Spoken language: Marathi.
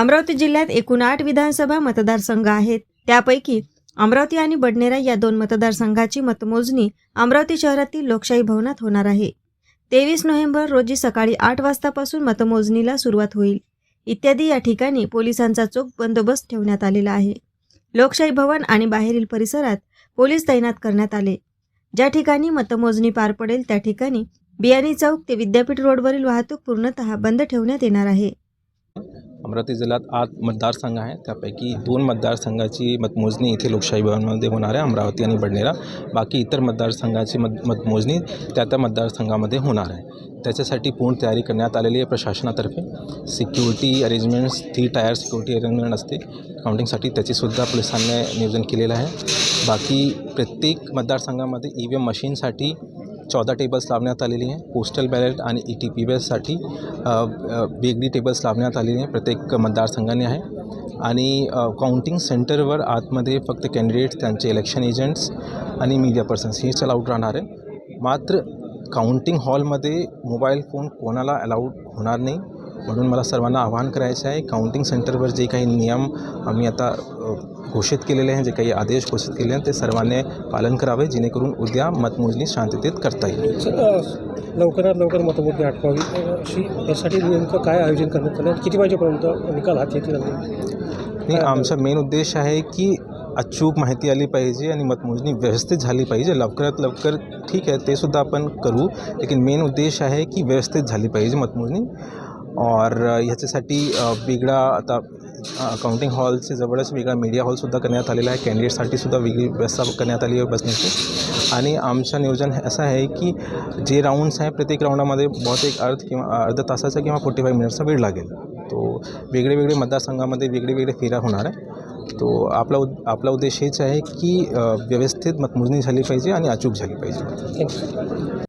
अमरावती जिल्ह्यात एकूण आठ विधानसभा मतदारसंघ आहेत. त्यापैकी अमरावती आणि बडनेरा या दोन मतदारसंघाची मतमोजणी अमरावती शहरातील लोकशाही भवनात होणार आहे. तेवीस नोव्हेंबर रोजी सकाळी आठ वाजतापासून मतमोजणीला सुरुवात होईल. इत्यादी या ठिकाणी पोलिसांचा चोख बंदोबस्त ठेवण्यात आलेला आहे. लोकशाही भवन आणि बाहेरील परिसरात पोलीस तैनात करण्यात आले. ज्या ठिकाणी मतमोजणी पार पडेल त्या ठिकाणी बियाणी चौक ते विद्यापीठ रोडवरील वाहतूक पूर्णतः बंद ठेवण्यात येणार आहे. अमरावती जिल्ह्यात आठ मतदारसंघ आहे त्यापैकी दोन मतदारसंघाची मतमोजणी इथे लोकशाही भवनमध्ये होणार आहे अमरावती आणि बडनेरा. बाकी इतर मतदारसंघाची मत मतमोजणी त्या त्या मतदारसंघामध्ये होणार आहे. त्याच्यासाठी पूर्ण तयारी करण्यात आलेली आहे प्रशासनातर्फे. Security arrangements three tier security arrangement असते. काउंटिंगसाठी त्याचीसुद्धा पोलिसांनी नियोजन केलेलं आहे. बाकी प्रत्येक मतदारसंघामध्ये ई व्ही एम मशीनसाठी चौदा टेबल्स लावण्यात आलेली आहे. पोस्टल बॅलेट आणि ई टी पी बेससाठी वेगळी टेबल्स लावण्यात आलेली आहे. प्रत्येक मतदारसंघाने आहे. आणि काउंटिंग सेंटरवर आतमध्ये फक्त कॅन्डिडेट्स त्यांचे इलेक्शन एजंट्स आणि मीडिया पर्सन्स हेच अलाउड राहणार आहे. मात्र काउंटिंग हॉलमध्ये मोबाईल फोन कोणाला अलाउड होणार नाही. म्हणून मला सर्वांना आवाहन करायचं आहे. काउंटिंग सेंटरवर जे काही नियम आम्ही आता घोषित केलेले आहेत जे काही आदेश घोषित केले आहेत ते सर्वांनी पालन करावे जेणेकरून उद्या मतमोजणी शांततेत करता येईल. लवकरात लवकर मतमोजणी आटवावी अ, अशी यासाठी नेमकं काय आयोजन करण्यात आलं? किती वाजेपर्यंत निकाल हाती येतील आणि आमचा मेन उद्देश आहे की अचूक माहिती आली पाहिजे आणि मतमोजणी व्यवस्थित झाली पाहिजे. लवकरात लवकर ठीक आहे ते सुद्धा आपण करू. लेकिन मेन उद्देश आहे की व्यवस्थित झाली पाहिजे मतमोजणी. और ह्याच्यासाठी वेगळा आता काउंटिंग हॉलचे जवळच वेगळा मीडिया हॉलसुद्धा करण्यात आलेला आहे. कॅन्डिडेटसाठी सुद्धा वेगळी व्यवस्था करण्यात आली आहे बसण्याची आणि आमचं नियोजन असं आहे की जे राऊंड्स आहे प्रत्येक राऊंडामध्ये बहुतेक अर्ध किंवा अर्धा तासाचा किंवा फोर्टी फाईव्ह मिनिटचा वेळ लागेल. तो वेगळे वेगळे मतदारसंघामध्ये वेगळे वेगळे फेऱ्या होणार आहे. तो आपला उद आपला उद्देश हेच आहे की व्यवस्थित मतमोजणी झाली पाहिजे आणि अचूक झाली पाहिजे.